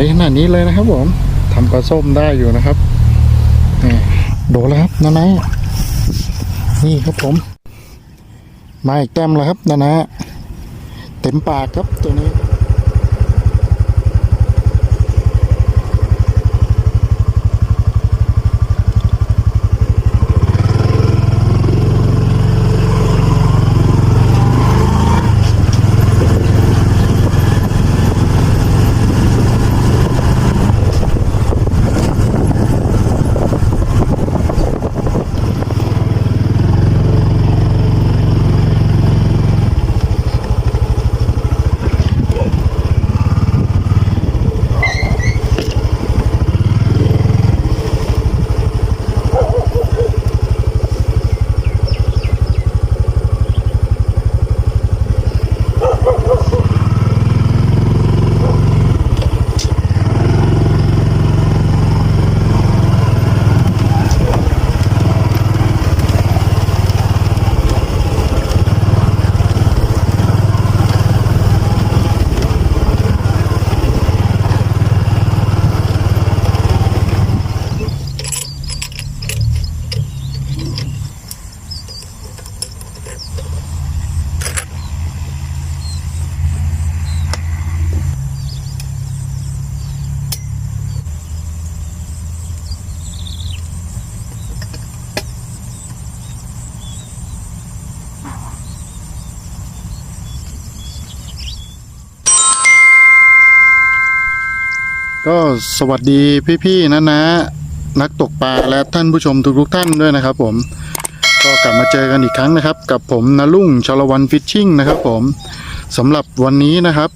วยขนาดนี้เลยนะครับผมทำปลาส้มได้อยู่นะครับนี่โดนแล้วครับนานะนี่ครับผม มาอีกแต้มแล้วครับนานะเต็มปากครับตัวนี้ ก็สวัสดีพี่ๆนะนะนักตกปลาและท่านผู้ชมทุกๆท่านด้วยนะครับ ผม ก็กลับมาเจอกันอีกครั้งนะครับ กับผมนลุ่งชลวันฟิชชิ่งนะครับ ผมสำหรับวันนี้นะครับ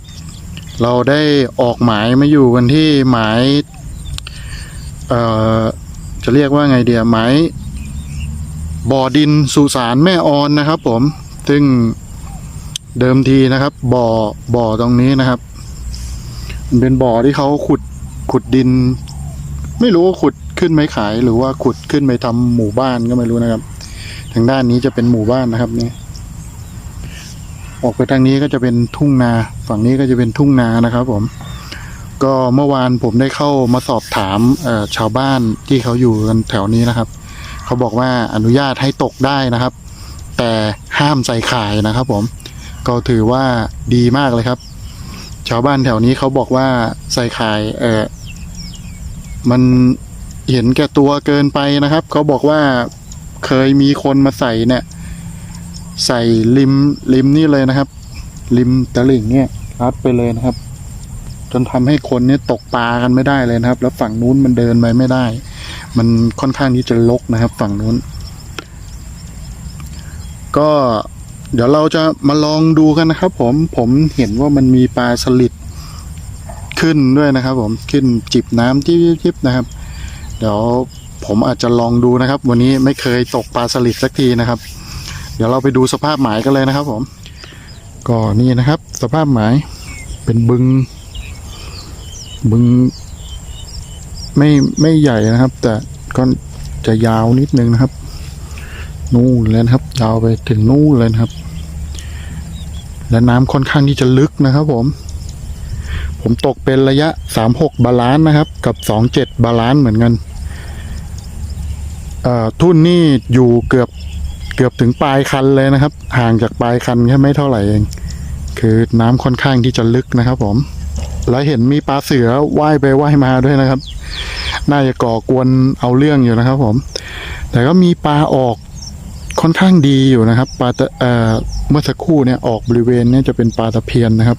เราได้ออกหมายมาอยู่กันที่หมายเอ่อจะเรียกว่าไงเดียหมายบ่อดินสุสานแม่ออนนะครับ ผมซึ่งเดิมทีนะครับ บ่อบ่อตรงนี้นะครับมันเป็นบ่อที่เขาขุด ขุดดิน ไม่รู้ว่าขุดขึ้นไม้ขาย หรือว่าขุดขึ้นไปทำหมู่บ้านก็ไม่รู้นะครับ ทางด้านนี้จะเป็นหมู่บ้านนะครับนี่ออกไปทางนี้ก็จะเป็นทุ่งนา ฝั่งนี้ก็จะเป็นทุ่งนานะครับ ผม ก็เมื่อวานผมได้เข้ามาสอบถามชาวบ้านที่เขาอยู่กันแถวนี้นะครับ เขาบอกว่าอนุญาตให้ตกได้นะครับ แต่ห้ามใส่ข่ายนะครับ ผม ก็ถือว่าดีมากเลยครับ ชาวบ้านแถวนี้เขาบอกว่าใส่ข่าย เออมันเห็นแก่ตัวเกินไปนะครับ เขาบอกว่าเคยมีคนมาใส่เนี่ย ใส่ริมริมนี่เลยนะครับ ริมตะลิ่งเนี่ยรัดไปเลยนะครับ จนทำให้คนเนี่ยตกปลากันไม่ได้เลยนะครับ แล้วฝั่งนู้นมันเดินไปไม่ได้ มันค่อนข้างที่จะลกนะครับ ฝั่งนู้น ก็ เดี๋ยวเราจะมาลองดูกันนะครับ ผมผมเห็นว่ามันมีปลาสลิดขึ้นด้วยนะครับ ผมขึ้นจิบน้ำจิบๆนะครับ เดี๋ยวผมอาจจะลองดูนะครับ วันนี้ไม่เคยตกปลาสลิดสักทีนะครับ เดี๋ยวเราไปดูสภาพหมายกันเลยนะครับ ผม ก็นี่นะครับ สภาพหมายเป็นบึง บึง ไม่ไม่ใหญ่นะครับ แต่ก็จะยาวนิดนึงนะครับ นู่นเลยนะครับ ยาวไปถึงนู่นเลยนะครับ และน้ำค่อนข้างที่จะลึกนะครับผม ผมตกเป็นระยะ 36 บาลานนะครับ กับ 27 บาลานเหมือนกันทุ่นนี่อยู่เกือบเกือบถึงปลายคันเลยนะครับ ห่างจากปลายคันแค่ไม่เท่าไหร่เอง คือน้ำค่อนข้างที่จะลึกนะครับ ผม แล้วเห็นมีปลาเสือว่ายไปว่ายมาด้วยนะครับ น่าจะก่อกวนเอาเรื่องอยู่นะครับ ผม แต่ก็มีปลาออก ค่อนข้างดีอยู่นะครับปลาตะเอ่อเมื่อสักครู่เนี่ยออกบริเวณเนี่ยจะเป็นปลาตะเพียนนะครับ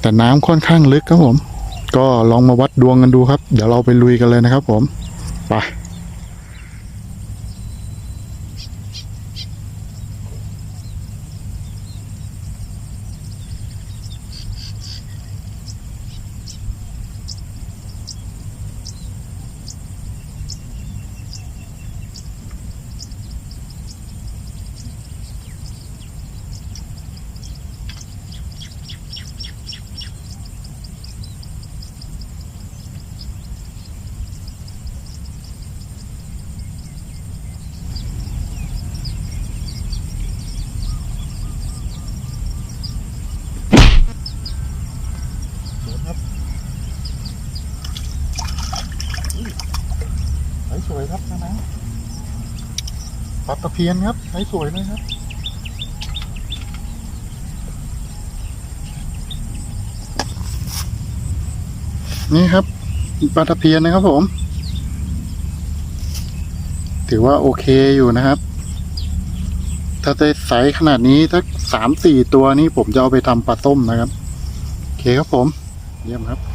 แต่น้ำค่อนข้างลึกครับผม ก็ลองมาวัดดวงกันดูครับ เดี๋ยวเราไปลุยกันเลยนะครับผมไป วยครับนะนะปลาตะเพียนครับไซส์สวยเลยครับนี่ครับปลาตะเพียนนะครับผม ถือว่าโอเคอยู่นะครับ ถ้าได้ไซส์ขนาดนี้ถ้าสามสี่ตัวนี้ผมจะเอาไปทำปลาต้มนะครับ โอเคครับผม เยี่ยมครับ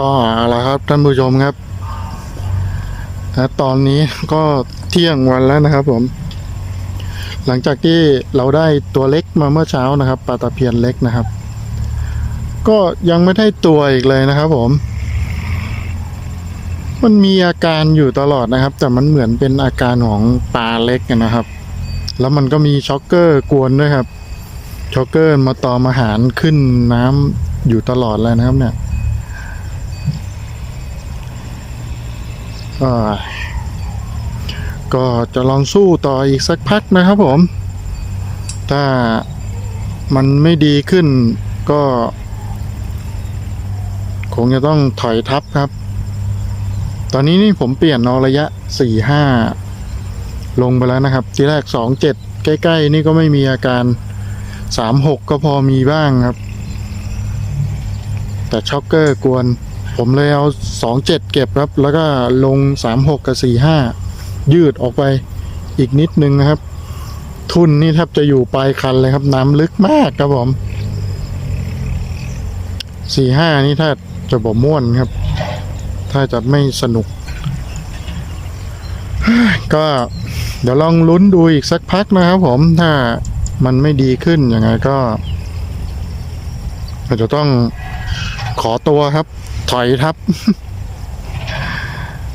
ก็เอาละครับท่านผู้ชมครับนะตอนนี้ก็เที่ยงวันแล้วนะครับ ผม หลังจากที่เราได้ตัวเล็กมาเมื่อเช้านะครับปลาตะเพียนเล็กนะครับ ก็ยังไม่ได้ตัวอีกเลยนะครับ ผม มันมีอาการอยู่ตลอดนะครับ แต่มันเหมือนเป็นอาการของปลาเล็กนะครับ แล้วมันก็มีช็อกเกอร์กวนด้วยครับช็อกเกอร์มาตอมอาหารขึ้นน้ำอยู่ตลอดเลยนะครับเนี่ย อ่า ก็จะลองสู้ต่ออีกสักพักนะครับผม ถ้ามันไม่ดีขึ้นก็ คงจะต้องถอยทับครับ ตอนนี้นี่ผมเปลี่ยนเอระยะสี่ห้าลงไปแล้วนะครับ ทีแรกสองเจ็ดใกล้ๆ นี่ก็ไม่มีอาการสามหกก็พอมีบ้างครับ แต่ช็อกเกอร์กวน ผมเลยเอาสองเจ็ดเก็บครับ แล้วก็ลงสามหกกับสี่ห้ายืดออกไปอีกนิดนึงนะครับ ทุนนี่แทบจะอยู่ปลายคันเลยครับ น้ำลึกมากครับผมสี่ห้านี่ถ้าจะบ่ม่วนครับ ถ้าจะไม่สนุก ก็เดี๋ยวลองลุ้นดูอีกสักพักนะครับผมถ้ามันไม่ดีขึ้นยังไงก็อาจจะต้องขอตัวครับ ถอยทับ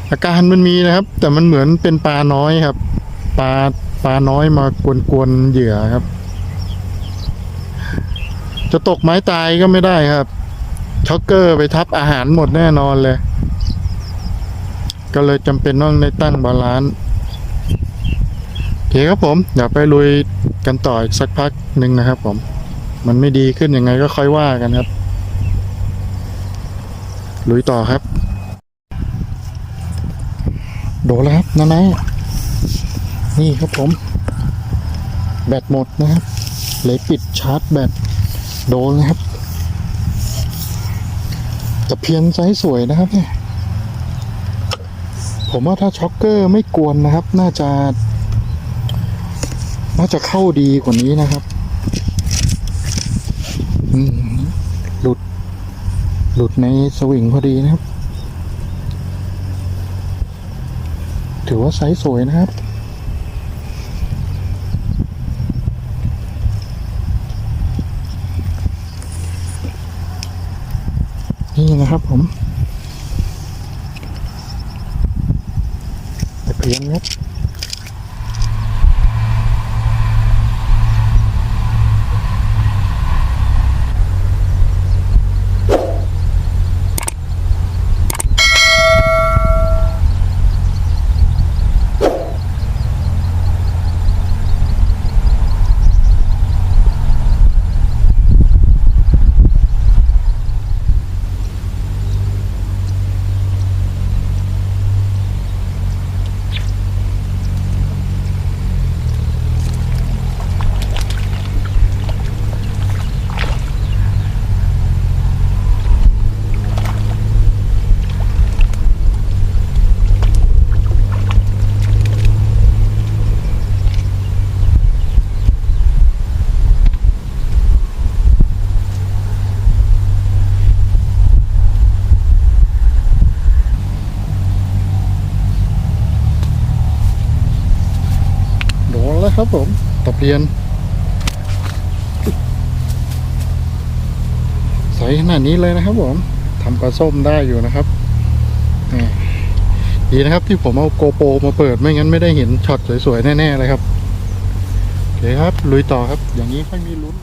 อาการมันมีนะครับ แต่มันเหมือนเป็นปลาน้อยครับ ปลาปลาน้อยมากวนๆเหยื่อครับ จะตกไม้ตายก็ไม่ได้ครับช็อกเกอร์ไปทับอาหารหมดแน่นอนเลย ก็เลยจำเป็นต้องได้ตั้งบาลานซ์โอเคครับผมเดี๋ยวไปลุยกันต่ออีกสักพักหนึ่งนะครับผม มันไม่ดีขึ้นยังไงก็ค่อยว่ากันครับ ลุยต่อครับ โดนแล้วครับนันนี่ครับผม แบตหมดนะครับ เลยปิดชาร์จแบตโดนนะครับแต่เพียนไซส์สวยนะครับเนี่ยผมว่าถ้าช็อกเกอร์ไม่กวนนะครับ น่าจะ น่าจะเข้าดีกว่านี้นะครับ หลุด หลุดในสวิงพอดีนะครับ ถือว่าไซส์สวยนะครับ นี่นะครับผมตะเพียนครับ โด นแล้วครับผมตะเพียนใสขนาดนี้เลยนะครับผมทำปลาส้มได้อยู่นะครับนี่ดีนะครับที่ผมเอาโกโปรมาเปิดไม่งั้นไม่ได้เห็นช็อตสวยๆ แน่ ๆ เลยครับโอเคครับ ลุยต่อครับ อย่างนี้ค่อยมีลุ้น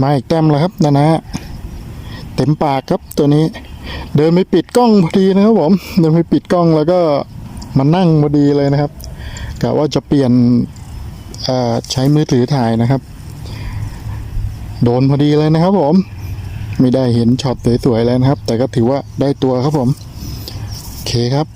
มาอีกแต้มแล้วครับนะนะเต็มปากครับตัวนี้ เดินไปปิดกล้องพอดีนะครับผม เดินไปปิดกล้องแล้วก็มานั่งพอดีเลยนะครับกะว่าจะเปลี่ยนใช้มือถือถ่ายนะครับ โดนพอดีเลยนะครับผม ไม่ได้เห็นช็อตสวยๆเลยนะครับ แต่ก็ถือว่าได้ตัวครับผม โอเคครับ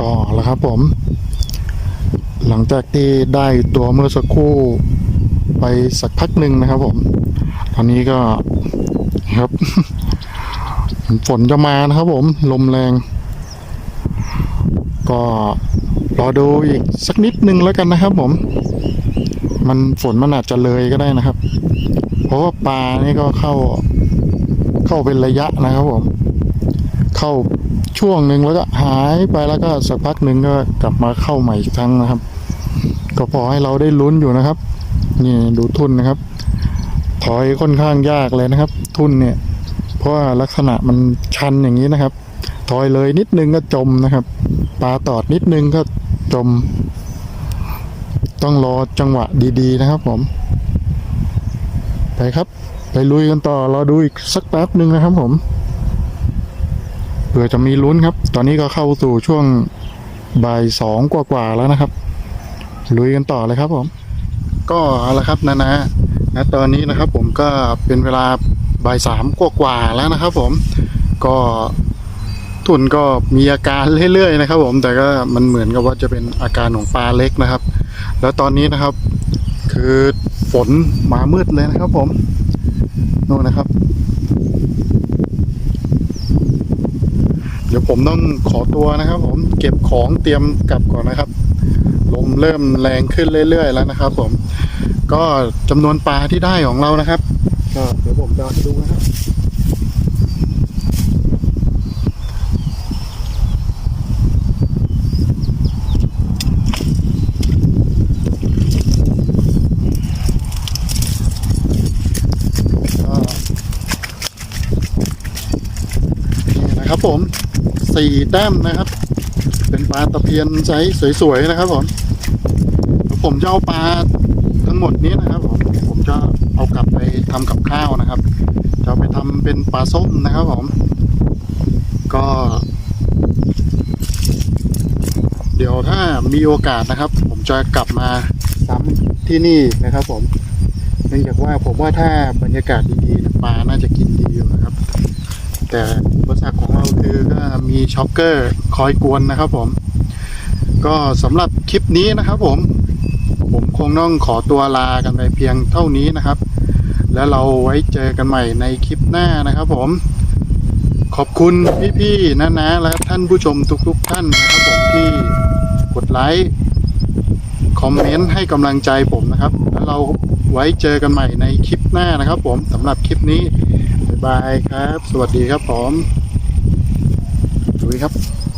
ก็แล้วครับผม หลังจากที่ได้ตัวเมื่อสักครู่ไปสักพักหนึ่งนะครับผม ตอนนี้ก็ครับฝนจะมานะครับผม ลมแรง ก็รอดูอีกสักนิดนึงแล้วกันนะครับผม มันฝนมันอาจจะเลยก็ได้นะครับ เพราะว่าปลานี่ก็เข้าเข้าเป็นระยะนะครับผม เข้า ช่วงหนึ่งแล้วก็หายไปแล้วก็สักพักหนึ่งก็กลับมาเข้าใหม่อีกครั้งนะครับ ก็พอให้เราได้ลุ้นอยู่นะครับ นี่ดูทุนนะครับ ถอยค่อนข้างยากเลยนะครับ ทุนเนี่ย เพราะว่าลักษณะมันชันอย่างนี้นะครับ ถอยเลยนิดนึงก็จมนะครับปลาตอดนิดนึงก็จม ต้องรอจังหวะดีๆนะครับผม ไปครับ ไปลุยกันต่อรอดูอีกสักแป๊บหนึ่งนะครับผม เผื่อจะมีลุ้นครับ ตอนนี้ก็เข้าสู่ช่วงบ่ายสองกว่าๆแล้วนะครับลุยกันต่อเลยครับผม ก็เอาละครับนะนะนะตอนนี้นะครับผมก็เป็นเวลาบ่ายสามกว่าๆแล้วนะครับ ผมก็ทุนก็มีอาการเรื่อยๆนะครับ ผมแต่ก็มันเหมือนกับว่าจะเป็นอาการของปลาเล็กนะครับ แล้วตอนนี้นะครับ คือฝนมามืดเลยนะครับ ผมนู่นนะครับ เดี๋ยวผมต้องขอตัวนะครับ ผมเก็บของเตรียมกลับก่อนนะครับ ลมเริ่มแรงขึ้นเรื่อยๆแล้วนะครับ ผม ก็จำนวนปลาที่ได้ของเรานะครับก็เดี๋ยวผมจะดูนะครับก็นี่นะครับผม สี่แต้มนะครับ เป็นปลาตะเพียนไซส์สวยๆนะครับผมผมจะเอาปลาทั้งหมดนี้นะครับผมผมจะเอากลับไปทำกับข้าวนะครับ จะไปทำเป็นปลาส้มนะครับผม ก็ เดี๋ยวถ้ามีโอกาสนะครับ ผมจะกลับมาซ้ำที่นี่นะครับ ผมเนื่องจากว่าผมว่าถ้าบรรยากาศดีๆปลาน่าจะกินดีอยู่นะครับ แต่ คือก็มีช็อกเกอร์คอยกวนนะครับผม ก็สำหรับคลิปนี้นะครับผม ผมคงต้องขอตัวลากันไปเพียงเท่านี้นะครับ แล้วเราไว้เจอกันใหม่ในคลิปหน้านะครับผม ขอบคุณพี่ๆนะนะและท่านผู้ชมทุกๆท่านนะครับผมที่กดไลค์คอมเมนต์ให้กำลังใจผมนะครับ แล้วเราไว้เจอกันใหม่ในคลิปหน้านะครับผมสำหรับคลิปนี้ บ๊ายบายครับ สวัสดีครับผม ดีครับ